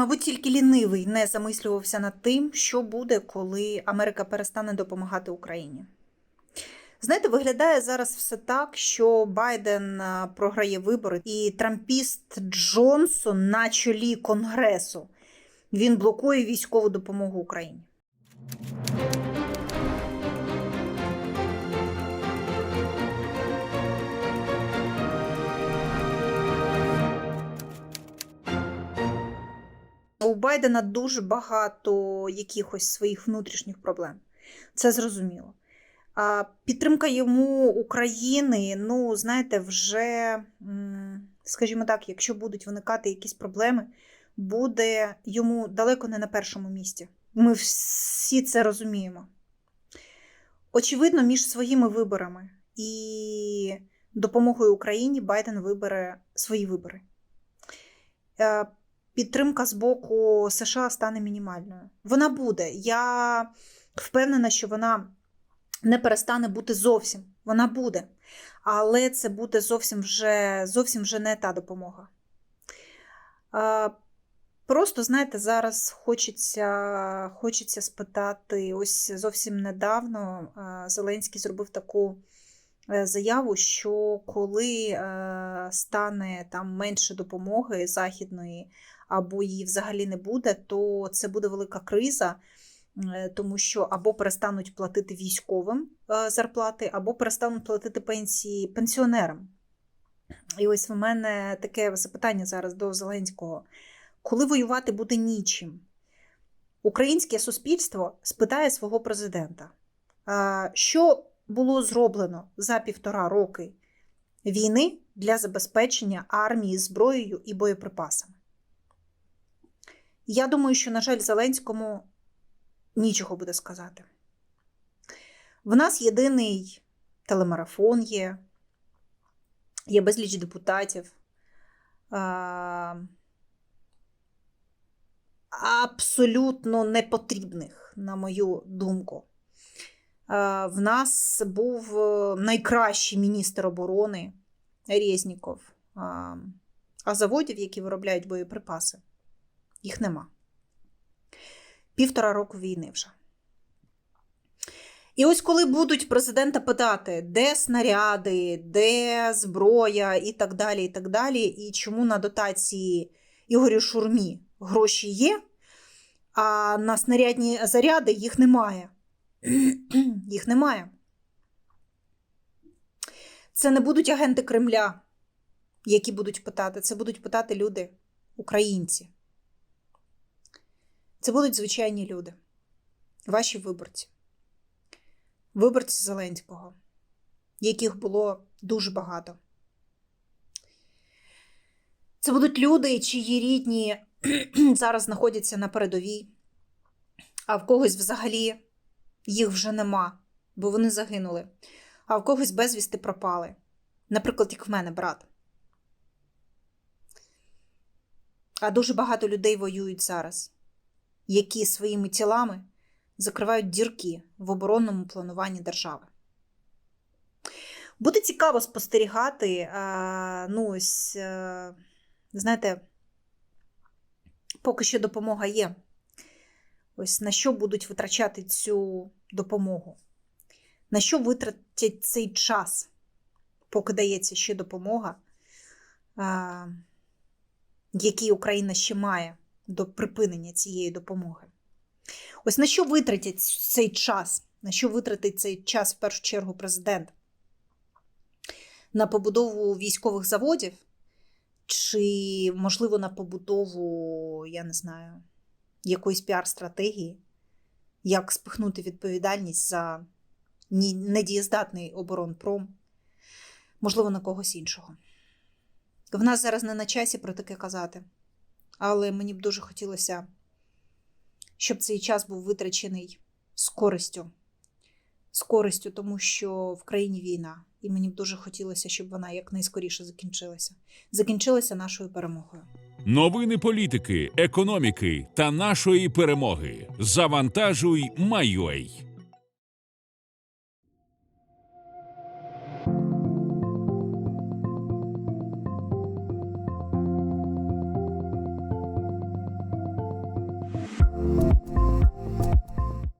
Мабуть, тільки лінивий не замислювався над тим, що буде, коли Америка перестане допомагати Україні. Знаєте, виглядає зараз все так, що Байден програє вибори, і трампіст Джонсон на чолі Конгресу він блокує військову допомогу Україні. У Байдена дуже багато якихось своїх внутрішніх проблем. Це зрозуміло. А підтримка йому України, ну, знаєте, вже, скажімо так, якщо будуть виникати якісь проблеми, буде йому далеко не на першому місці. Ми всі це розуміємо. Очевидно, між своїми виборами і допомогою Україні Байден вибере свої вибори. Підтримка з боку США стане мінімальною. Вона буде. Я впевнена, що вона не перестане бути зовсім. Вона буде. Але це буде зовсім вже, зовсім вже не та допомога. Просто, знаєте, зараз хочеться, хочеться спитати. Ось зовсім недавно Зеленський зробив таку е, заяву, що коли е, стане там менше допомоги західної, або її взагалі не буде, то це буде велика криза, е, тому що або перестануть платити військовим е, зарплати, або перестануть платити пенсії пенсіонерам. І ось в мене таке запитання зараз до Зеленського. Коли воювати буде нічим, українське суспільство спитає свого президента, що було зроблено за півтора роки війни для забезпечення армії зброєю і боєприпасами. Я думаю, що, на жаль, Зеленському нічого буде сказати. В нас єдиний телемарафон є, є безліч депутатів. Абсолютно непотрібних, на мою думку. В нас був е, найкращий міністр оборони Резніков. А заводів, які виробляють боєприпаси, їх нема. Півтора року війни вже. І ось коли будуть президента питати, де снаряди, де зброя і так далі, і так далі, і чому на дотації Ігорю Шурмі гроші є, а на снарядні заряди їх немає. їх немає. Це не будуть агенти Кремля, які будуть питати. Це будуть питати люди, українці. Це будуть звичайні люди, ваші виборці, виборці Зеленського, яких було дуже багато. Це будуть люди, чиї рідні зараз знаходяться на передовій, а в когось взагалі їх вже нема, бо вони загинули, а в когось безвісти пропали. Наприклад, як в мене брат. А дуже багато людей воюють зараз, які своїми тілами закривають дірки в оборонному плануванні держави. Буде цікаво спостерігати, ну ось, знаєте, поки що допомога є. Ось на що будуть витрачати цю допомогу? На що витратять цей час, поки дається ще допомога, який Україна ще має до припинення цієї допомоги? Ось на що витратять цей час? На що витратить цей час в першу чергу президент? На побудову військових заводів? Чи, можливо, на побудову, я не знаю, якоїсь піар-стратегії, як спихнути відповідальність за недієздатний оборонпром, можливо, на когось іншого. В нас зараз не на часі про таке казати, але мені б дуже хотілося, щоб цей час був витрачений з користю, з користю, тому що в країні війна. І мені б дуже хотілося, щоб вона якнайскоріше закінчилася. Закінчилася нашою перемогою. Новини політики, економіки та нашої перемоги. Завантажуй, Майой. you